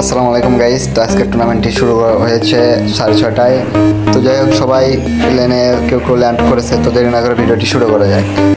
আসসালামু আলাইকুম গাইস তো আজকের টুর্নামেন্টটি শুরু হয়েছে সাড়ে ছটায়। তো যাই হোক, সবাই প্লেনে কেউ কেউ ল্যান্ড করেছে, তো দেরি না করে ভিডিওটি শুরু করা যায়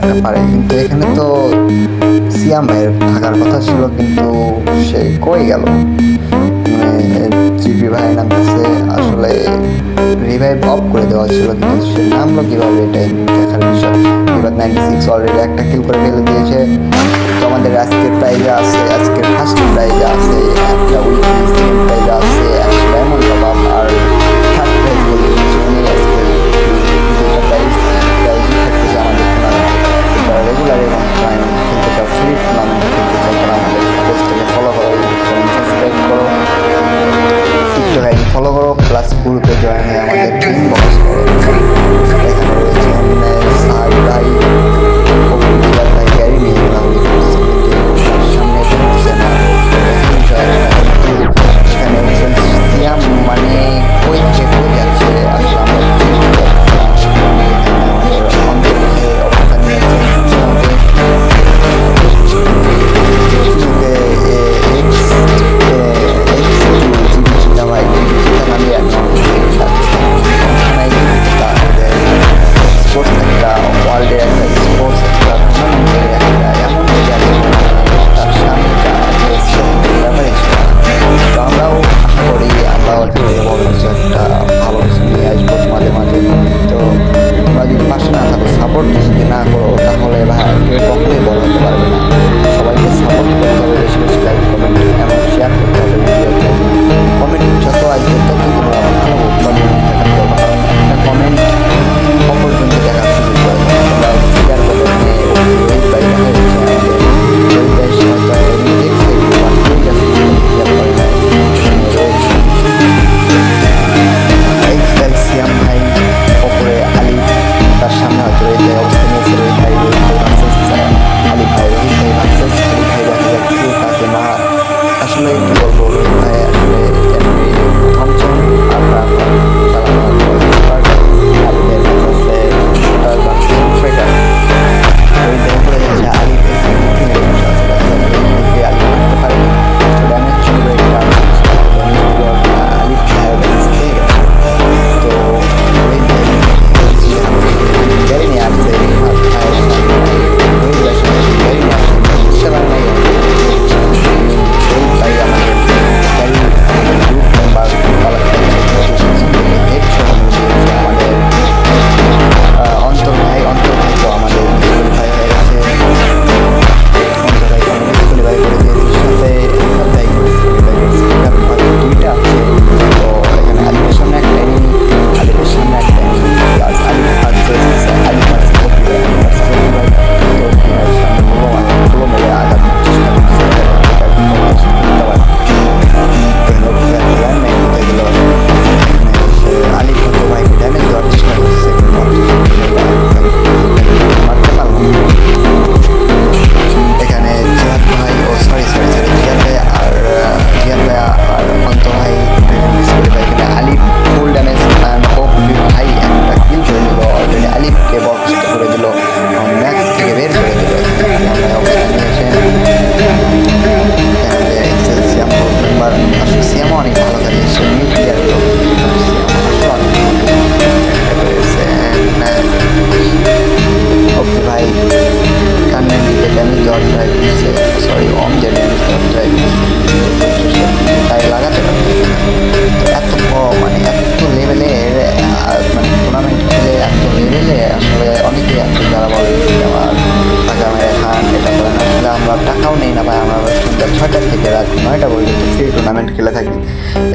থাকতে পারে। কিন্তু এখানে তো সিয়ামের থাকার কথা ছিল, কিন্তু সে কই গেল? মানে, জিবি ভাই নামতেছে, আসলে রিভাইভ অফ করে দেওয়া ছিল, কিন্তু সে নামলো কীভাবে এটাই দেখার বিষয়? এবার নাইনটি সিক্স অলরেডি একটা কিল করে ফেলে দিয়েছে। তো আমাদের আজকের প্রাইজে আছে, আজকের ফার্স্ট প্রাইজে আছে, একটা উইকেন্ড প্রাইজে আছে ফলো করো প্লাস গ্রুপে জয়েন হয়ে আমাদের টিম বক্স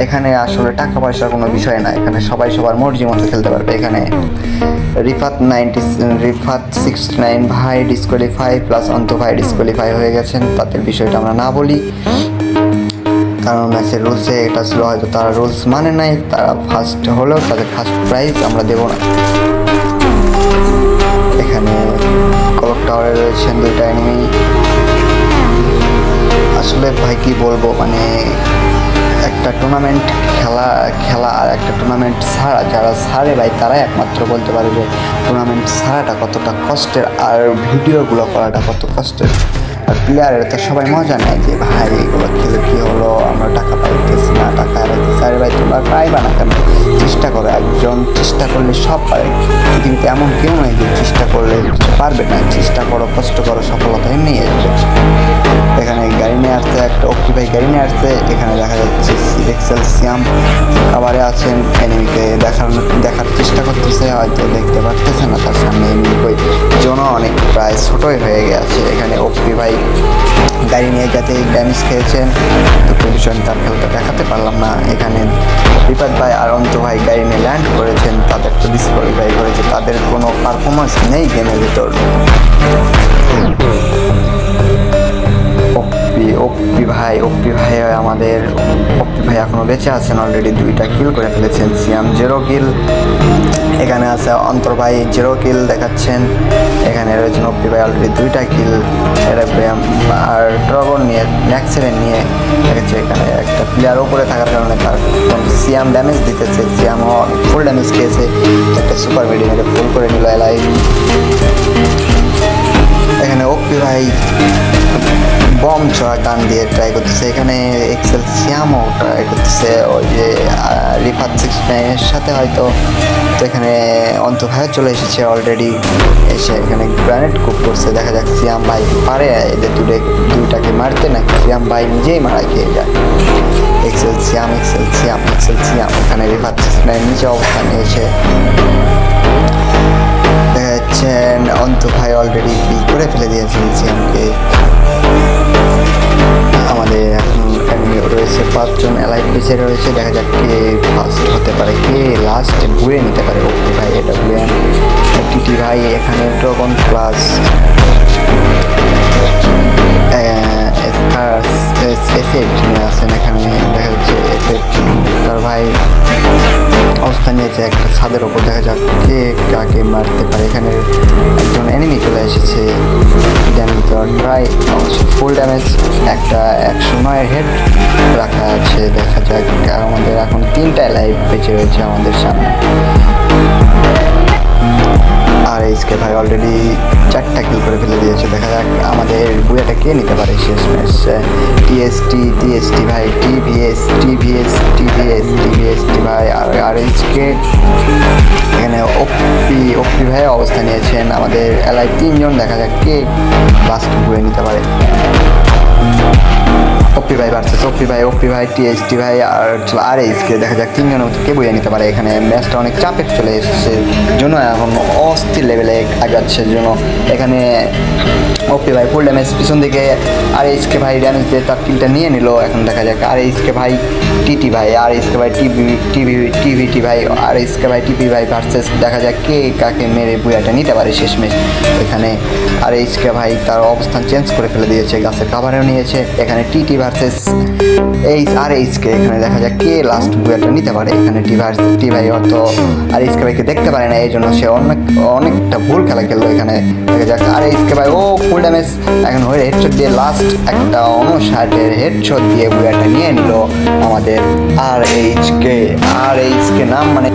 এখানে আসলে টাকা পয়সার কোনো বিষয় না। এখানে সবাই সবার মর্জি মতো খেলতে পারবে। এখানে Rifat ninety Rifat sixty nine ভাই ডিসকোয়ালিফাই প্লাস অন্ত ভাই ডিসকোয়ালিফাই হয়ে গেছেন। তাদের বিষয়টা আমরা না বলি। কারণ ম্যাচের রুলসে এটা ছিল, হয়তো তারা রুলস মানে নাই। তারা ফার্স্ট হলেও তাদের ফার্স্ট প্রাইজ আমরা দেবো না। এখানে কলক টাওয়ারে রয়েছেন দুইটা এনিমি আসলে ভাই কি বলব মানে একটা টুর্নামেন্ট খেলা খেলা আর একটা টুর্নামেন্ট ছাড়া, যারা ছাড়ে ভাই, তারাই একমাত্র বলতে পারে যে টুর্নামেন্ট ছাড়াটা কতটা কষ্টের আর ভিডিওগুলো করাটা কত কষ্টের। আর প্লেয়ারের তো সবাই মজা নেয় যে, ভাই, এগুলো খেলে কী হলো? আমরা টাকা পাইতেছি না, টাকা হারাইতেছি আরে ভাই, তোমরা পাইবা না কেন? চেষ্টা করো, একজন চেষ্টা করলে সব পারে। পৃথিবীতে এমন কেউ নয় যে, চেষ্টা করলে পারবে না। চেষ্টা করো, কষ্ট করো, সফলতা এমনি আসবে। এখানে গাড়ি নিয়ে আসছে, একটা অক্টি ভাই গাড়ি নিয়ে আসছে। এখানে দেখা যাচ্ছে এক্সেল সিয়াম খাবারে আছেন। এনিমিকে দেখার দেখার চেষ্টা করতেছে, হয়তো দেখতে পারতেছে না। তার সামনে এনিমি জন অনেক, প্রায় ছোটোই হয়ে গেছে। এখানে অক্টি ভাই গাড়ি নিয়ে যাতে ড্যামেজ খেয়েছেন। তো পজিশন তার খেলতে দেখাতে পারলাম না। এখানে বিপাদ ভাই আর অন্ত ভাই গাড়ি নিয়ে ল্যান্ড করেছেন। তাদের তো ডিসকোয়ালিফাই করেছে। তাদের কোনো পারফরমেন্স নেই গেমের ভিতর। ওপি ওপি ভাই ওপি ভাই আমাদের। ওপি ভাই এখনও বেঁচে আছেন অলরেডি দুইটা কিল করে ফেলেছেন, সিয়াম জিরো কিল এখানে আছে অন্তর ভাই জিরো কিল দেখাচ্ছেন। এখানে রয়েছেন ওপি ভাই অলরেডি দুইটা কিল আর ড্রগন নিয়ে ম্যাক্সেলেন নিয়ে দেখাচ্ছে এখানে একটা প্লেয়ার ওপরে থাকার কারণে তার সিয়াম ড্যামেজ দিতেছে। সিয়াম ফুল ড্যামেজ খেয়েছে। একটা সুপার মিডিয়াম ফুল করে নিল এলাই। এখানে ওপি ভাই বম ছোড়া গান দিয়ে ট্রাই করতেছে। এখানে এক্সেল সিয়ামও ট্রাই করতেছে। ওই যে রিফাত সিক্স নাইনের সাথে হয়তো তো এখানে অন্ত ভাই চলে এসেছে অলরেডি এসে এখানে গ্রানেড কুক করছে। দেখা যাক সিয়াম ভাই পারে। এদের দুটো দুইটাকে মারতে নাকি সিয়াম ভাই নিজেই মারা খেয়ে যায়। Excel Siam Excel Siam Excel Siam এখানে রিফাত সিক্স নাইন নিচে অবস্থান নিয়েছে দেখা যাচ্ছে অন্ত ভাই অলরেডি বিল করে ফেলে দিয়েছেন সিএমকে আমাদের এখন রয়েছে, পাঁচজন অ্যালাইভ বেঁচে রয়েছে, দেখা যাক কে ফার্স্ট হতে পারে, কে লাস্ট ঘুরে নিতে পারে ওকে ভাই এটা বুয়ে টিটি ভাই, এখানে ড্রাগন প্লাস এফেক্ট নিয়ে আসেন এখানে দেখা যাচ্ছে এফেক্ট তার ভাই অবস্থা নিয়েছে একটা ছাদের ওপর দেখা যাক কে কাকে মারতে পারে এখানে একজন এনিমি চলে এসেছে ড্যামেজ দেওয়ার ফুল ড্যামেজ একটা একশো নয়ের হেড রাখা আছে, দেখা যাক, আমাদের এখন তিনটা লাইভ বেঁচে রয়েছে আমাদের সামনে। আর এইচকে ভাই অলরেডি চারটা কিল করে ফেলে দিয়েছে। দেখা যাক আমাদের বুয়াটা কে নিতে পারে শেষ ম্যাচ টিএসটি টিএসটি ভাই টিভিএস টিভিএস টিভিএস টিভিএসটি ভাই, আর আর এইচকে এখানে ওপি ওপি ভাই অবস্থা নিয়েছেন আমাদের এলাকায় তিনজন, দেখা যাক কে লাস্ট বুয়ে নিতে পারে। ওপি ভাই ভার্সেস ওপি ভাই ওপি ভাই টিএসটি ভাই আর আর এইচকে দেখা যাক তিনজনের মধ্যে কে বইয়ে নিতে পারে এখানে। ম্যাচটা অনেক চাপে চলে এসেছে জন্য এখন অস্থির লেভেলে আগাচ্ছে জন্য এখানে ওপি ভাই ফুল ড্যামেজ পিছন দিকে আর এইচকে ভাই ড্যামেজ দিয়ে তার কিলটা নিয়ে নিল। এখন দেখা যাক আর এইচকে ভাই টিটি ভাই আর এইচকে ভাই টিভি টিভি টিভিটি ভাই আর এইচকে ভাই টিভি ভাই ভার্সেস দেখা যাক কে কাকে মেরে বুয়াটা নিতে পারে শেষমেশ। এখানে আর এইচকে ভাই তার অবস্থান চেঞ্জ করে ফেলে দিয়েছে গাছের কাভারেও নিয়েছে। এখানে TT versus H R HK এখানে দেখা যাক কে লাস্ট বুয়াটা নিতে পারে। এখানে টি ভার্স টি ভাই অত আর এইচকে ভাইকে দেখতে পারে না, এই জন্য সে অনেক, অনেকটা ভুল খেলা খেললো এখানে। দেখা যাক আর এইচকে ভাই, ও ফুল ড্যামেজ এখন হয়ে হেডশট দিয়ে লাস্ট একটা অনুষাটের হেডশট দিয়ে বুয়াটা নিয়ে নিল আমাদের আর এইচ কে আর এইচ কে নাম মানে